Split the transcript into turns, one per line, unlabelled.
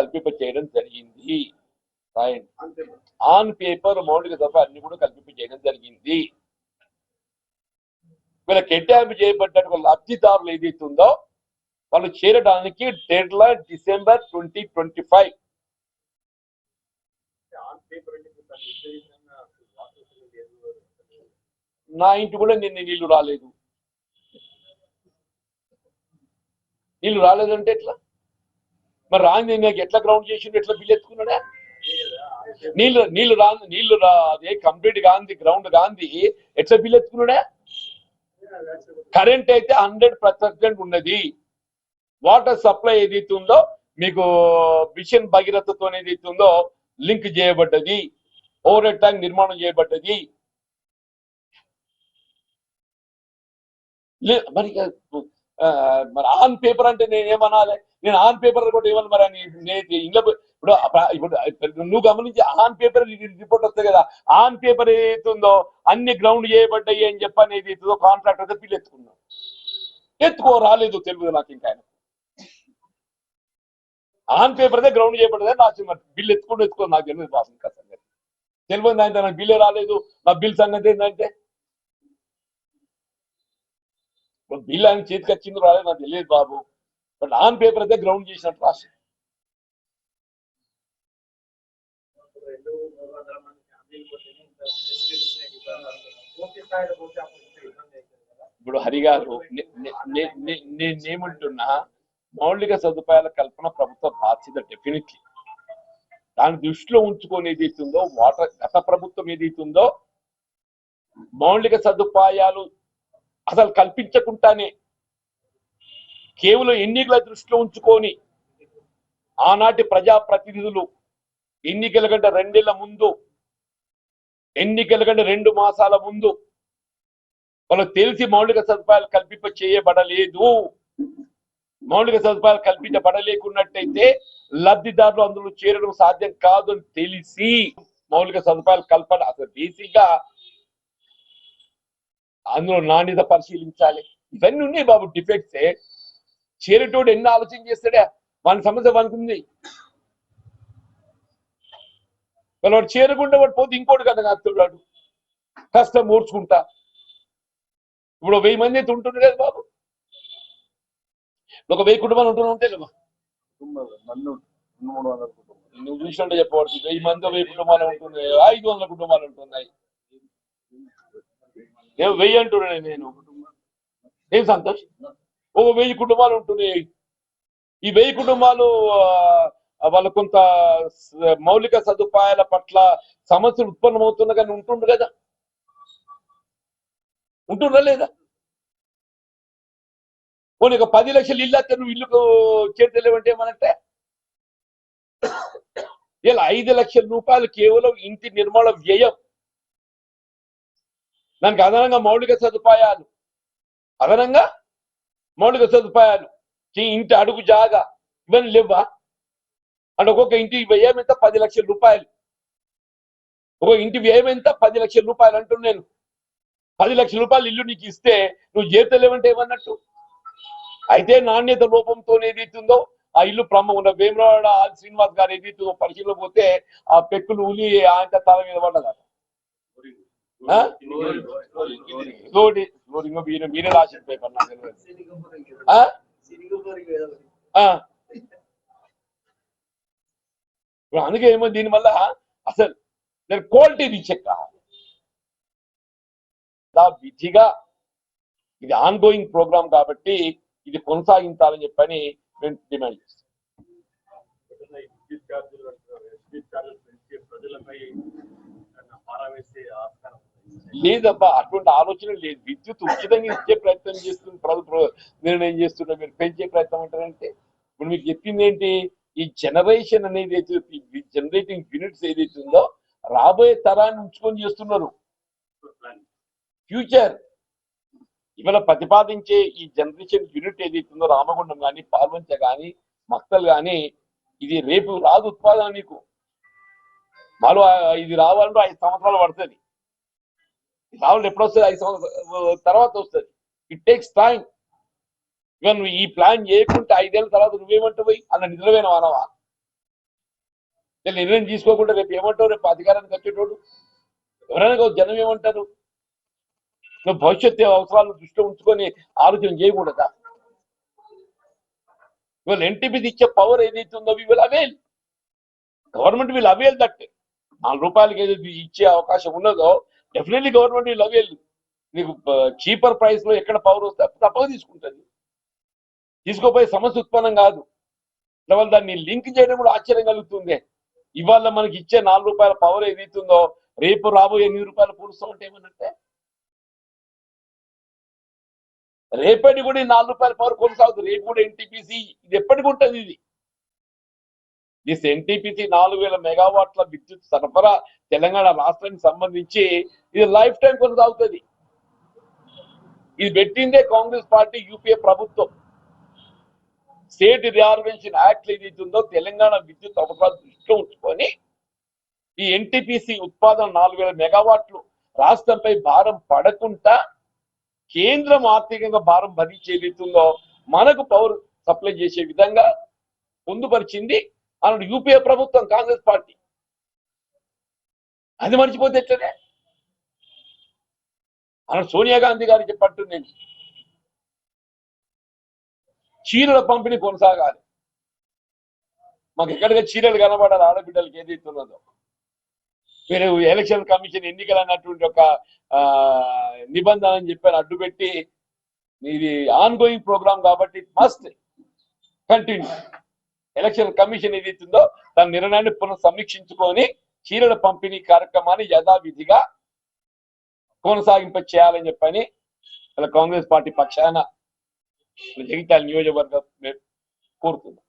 కల్పింప చేయడం జరిగింది. On paper మౌలిక సదుపాయాలు అన్ని కూడా కల్పింప చేయడం జరిగింది. వీళ్ళ కేటాయింపు చేయబడ్డ లబ్ధిదారులు ఏదైతే ఉందో వాళ్ళు చేరడానికి deadline December twenty twenty five నా ఇంటి కూడా నిన్న నీళ్ళు రాలేదు. నీళ్ళు రాలేదంటే ఎట్లా? మరి రాంగ్ ఎట్లా గ్రౌండ్ చేసిండు ఎట్లా బిల్ ఎత్తుకున్నాడా? నీళ్ళు నీళ్ళు రా నీళ్ళు రా అదే కంప్లీట్ గాంధీ గ్రౌండ్ గాంధీ ఎట్లా బిల్ ఎత్తుకున్నాడా? కరెంట్ అయితే హండ్రెడ్ పర్సెంట్ ఉన్నది. వాటర్ సప్లై ఏదైతే ఉందో మీకు మిషన్ భగీరథతో ఏదైతే ఉందో లింక్ చేయబడ్డది. ఓవర్ ట్యాంక్ నిర్మాణం చేయబడ్డది. మరి మరి ఆన్ పేపర్ అంటే నేను ఏమనాలి? నేను ఆన్ పేపర్ కూడా ఏమన్నా మరి అని నేను ఇంట్లో ఇప్పుడు ఇప్పుడు నువ్వు గమనించి ఆన్ పేపర్ రిపోర్ట్ వస్తుంది కదా ఆన్ పేపర్ ఏదైతుందో అన్ని గ్రౌండ్ చేయబడ్డాయి అని చెప్పని ఏదైతుందో కాంట్రాక్ట్ అయితే బిల్ ఎత్తుకున్నాం ఎత్తుకో రాలేదు తెలియదు నాకు ఇంకా ఆయన. ఆన్ పేపర్ అయితే గ్రౌండ్ చేయబడ్డదే నాకు మరి బిల్ ఎత్తుకుని ఎత్తుకో నాకు తెలియదు బాబు ఇంకా సంగతి? తెలియదు అంటే నాకు బిల్లే రాలేదు నా బిల్ సంగతి ఏంటంటే బిల్ ఆయన చేతికి వచ్చింది రాలేదు నాకు తెలియదు బాబు. బట్ ఆన్ పేపర్ అయితే గ్రౌండ్ చేసినట్టు రాసి. ఇప్పుడు హరి గారు నేనేమంటున్నా మౌలిక సదుపాయాల కల్పన ప్రభుత్వ బాధ్యత డెఫినెట్లీ దాని దృష్టిలో ఉంచుకొని ఏదైతుందో వాటర్ గత ప్రభుత్వం ఏదైతుందో మౌలిక సదుపాయాలు అసలు కల్పించకుండానే కేవలం ఎన్నికల దృష్టిలో ఉంచుకొని ఆనాటి ప్రజాప్రతినిధులు ఎన్నికల కంటే రెండేళ్ళ ముందు ఎన్నికల కంటే రెండు మాసాల ముందు వాళ్ళకు తెలిసి మౌలిక సదుపాయాలు కల్పింప చేయబడలేదు. మౌలిక సదుపాయాలు కల్పించబడలేకున్నట్టయితే లబ్ధిదారులు అందులో చేరడం సాధ్యం కాదు అని తెలిసి మౌలిక సదుపాయాలు కల్పన అసలు బేసిక్గా అందులో నాణ్యత పరిశీలించాలి. ఇవన్నీ ఉన్నాయి బాబు డిఫెక్ట్సే చేరేటోడు ఎన్ని ఆలోచన చేస్తాడా? వాని సమస్య వానికి వాడు చేరకుండా వాడు పోతే ఇంకోటి కదా కాస్తున్నాడు కష్టం ఓర్చుకుంటా. ఇప్పుడు వెయ్యి మంది అయితే ఉంటుండే కదా బాబు. ఒక వెయ్యి కుటుంబాలు ఉంటూనే ఉంటాయి కదా. నువ్వు చూసినట్టు చెప్పవచ్చు. వెయ్యి మంది వెయ్యి కుటుంబాలు ఉంటున్నాయి. ఐదు వందల కుటుంబాలు ఉంటున్నాయి. నేను వెయ్యి అంటున్నాను నేను. ఏం సంతోష్? ఓ వెయ్యి కుటుంబాలు ఉంటున్నాయి. ఈ వెయ్యి కుటుంబాలు వాళ్ళ కొంత మౌలిక సదుపాయాల పట్ల సమస్యలు ఉత్పన్నమవుతున్నా కానీ ఉంటుండు కదా? ఉంటుండ్రా లేదా? పోనీ ఒక పది లక్షలు ఇల్లు అత్తే నువ్వు ఇల్లుకు చేర్చలేవంటే ఏమనంటే? ఇలా ఐదు లక్షల రూపాయలు కేవలం ఇంటి నిర్మాణ వ్యయం దానికి అదనంగా మౌలిక సదుపాయాలు. అదనంగా మౌలిక సదుపాయాలు. ఇంటి అడుగు జాగా ఇవన్నీ లేవా అంటే ఒక్కొక్క ఇంటి వ్యయం ఎంత? పది లక్షల రూపాయలు. ఒక ఇంటి వ్యయం ఎంత? పది లక్షల రూపాయలు అంటున్నాను నేను. పది లక్షల రూపాయలు ఇల్లు నీకు ఇస్తే నువ్వు జీతలేవంటే ఏమన్నట్టు? అయితే నాణ్యత లోపంతో ఏదైతుందో ఆ ఇల్లు ప్రమ ఉన్న వేమరాడ శ్రీనివాస్ గారు ఏదైతుందో పరిశీలన పోతే ఆ పెక్కులు ఉలి ఆయన తల మీద పడ్డదట. ఆ? ఫ్లోరి ఫ్లోరింగ్ మీరే మీరే రాసిన పేపర్ నాకు తెలియదు ఆ? ఆ. ఇప్పుడు అందుకే ఏమో దీనివల్ల అసలు నేను క్వాలిటీ రీచెక్ విధిగా ఇది ఆన్ గోయింగ్ ప్రోగ్రామ్ కాబట్టి ఇది కొనసాగించాలని చెప్పని మేము డిమాండ్ చేస్తాం
విద్యుత్ ఛార్జీలు అంటున్నారు. విద్యుత్ ఛార్జీలు పెంచి ప్రజలపై
లేదబ్బా అటువంటి ఆలోచన లేదు. విద్యుత్ ఉచితంగా ఇచ్చే ప్రయత్నం చేస్తుంది ప్రభుత్వ నిర్ణయం చేస్తున్నా మీరు పెంచే ప్రయత్నం అంటారంటే ఇప్పుడు మీకు చెప్పింది ఏంటి? ఈ జనరేషన్ అనేది ఏదైతే జనరేటింగ్ యూనిట్స్ ఏదైతే ఉందో రాబోయే తరాన్ని ఉంచుకొని చేస్తున్నారు. ఫ్యూచర్ ఇవాళ ప్రతిపాదించే ఈ జనరేషన్ యూనిట్ ఏదైతే ఉందో రామగుండం కానీ పాల్వంచ కానీ మక్తలు కానీ ఇది రేపు రాదు ఉత్పాదన నీకు. మాలో ఇది రావాలంటే ఐదు సంవత్సరాలు పడుతుంది. ఇది ఎప్పుడు వస్తుంది? ఐదు సంవత్సరాల తర్వాత వస్తుంది. ఇట్ టేక్స్ టైం ఇవన్ నువ్వు ఈ ప్లాన్ చేయకుంటే ఐదేళ్ళ తర్వాత నువ్వేమంటావు అన్న నిద్రపోయిన వానవా? నిర్ణయం తీసుకోకుండా రేపు ఏమంటావు? రేపు అధికారానికి వచ్చేటోడు ఎవరైనా జనం ఏమంటారు? నువ్వు భవిష్యత్తు అవసరాలు దృష్టిలో ఉంచుకొని ఆలోచన చేయకూడదా? ఇవాళ ఎన్టీపీ ఇచ్చే పవర్ ఏదైతే ఉందో we will avail government will avail that నాలుగు రూపాయలకి ఏదైతే ఇచ్చే అవకాశం ఉన్నదో డెఫినెట్లీ గవర్నమెంట్ లవ్ అవేల్ నీకు చీపర్ ప్రైస్లో ఎక్కడ పవర్ వస్తే అప్పుడు తప్పక తీసుకుంటుంది. తీసుకోపోయే సమస్య ఉత్పన్నం కాదు. వల్ల దాన్ని లింక్ చేయడం కూడా ఆశ్చర్యం కలుగుతుంది. ఇవాళ మనకి ఇచ్చే నాలుగు రూపాయల పవర్ ఏదైతుందో రేపు రాబోయే ఎనిమిది రూపాయలు పూరుస్తూ ఉంటే ఏమన్నట్టే రేపటి కూడా నాలుగు రూపాయల పవర్ కొనసాగుతుంది రేపు కూడా ఎన్టీపీసీ ఇది ఎప్పటికి ఉంటుంది ఇది. దిస్ ఎన్టీపీసీ నాలుగు వేల మెగావాట్ల విద్యుత్ సరఫరా తెలంగాణ రాష్ట్రానికి సంబంధించి ఇది లైఫ్ టైం కొనసాగుతుంది. ఇది పెట్టిందే కాంగ్రెస్ పార్టీ యూపీఏ ప్రభుత్వం. స్టేట్ రిఆర్గనైజేషన్ యాక్ట్ ఏదైతే ఉందో తెలంగాణ విద్యుత్ అవసరాలు దృష్టిలో ఉంచుకొని ఈ ఎన్టీపీసీ ఉత్పాదన నాలుగు వేల మెగావాట్లు రాష్ట్రంపై భారం పడకుండా కేంద్రం ఆర్థికంగా భారం భరించే ఏదైతుందో మనకు పవర్ సప్లై చేసే విధంగా పొందుపరిచింది అన్నాడు యూపీఏ ప్రభుత్వం కాంగ్రెస్ పార్టీ. అది మర్చిపోతే ఎట్లనే? అన్నాడు సోనియా గాంధీ గారికి చెప్పట్టు నేను. చీరల పంపిణీ కొనసాగాలి. మాకు ఎక్కడికి చీరలు కనబడాలి ఆడబిడ్డలకి ఏదైతే ఇస్తున్నదో. మీరు ఎలక్షన్ కమిషన్ ఎన్నికలు అన్నటువంటి ఒక నిబంధన అని చెప్పారు అడ్డు పెట్టి ఇది ఆన్ గోయింగ్ ప్రోగ్రామ్ కాబట్టి మస్ట్ కంటిన్యూ ఎలక్షన్ కమిషన్ ఏదైతుందో తన నిర్ణయాన్ని పునః సమీక్షించుకొని చీరల పంపిణీ కార్యక్రమాన్ని యథావిధిగా కొనసాగింప చేయాలని చెప్పని కాంగ్రెస్ పార్టీ పక్షాన జగిత్యాల నియోజకవర్గం కోరుతున్నాం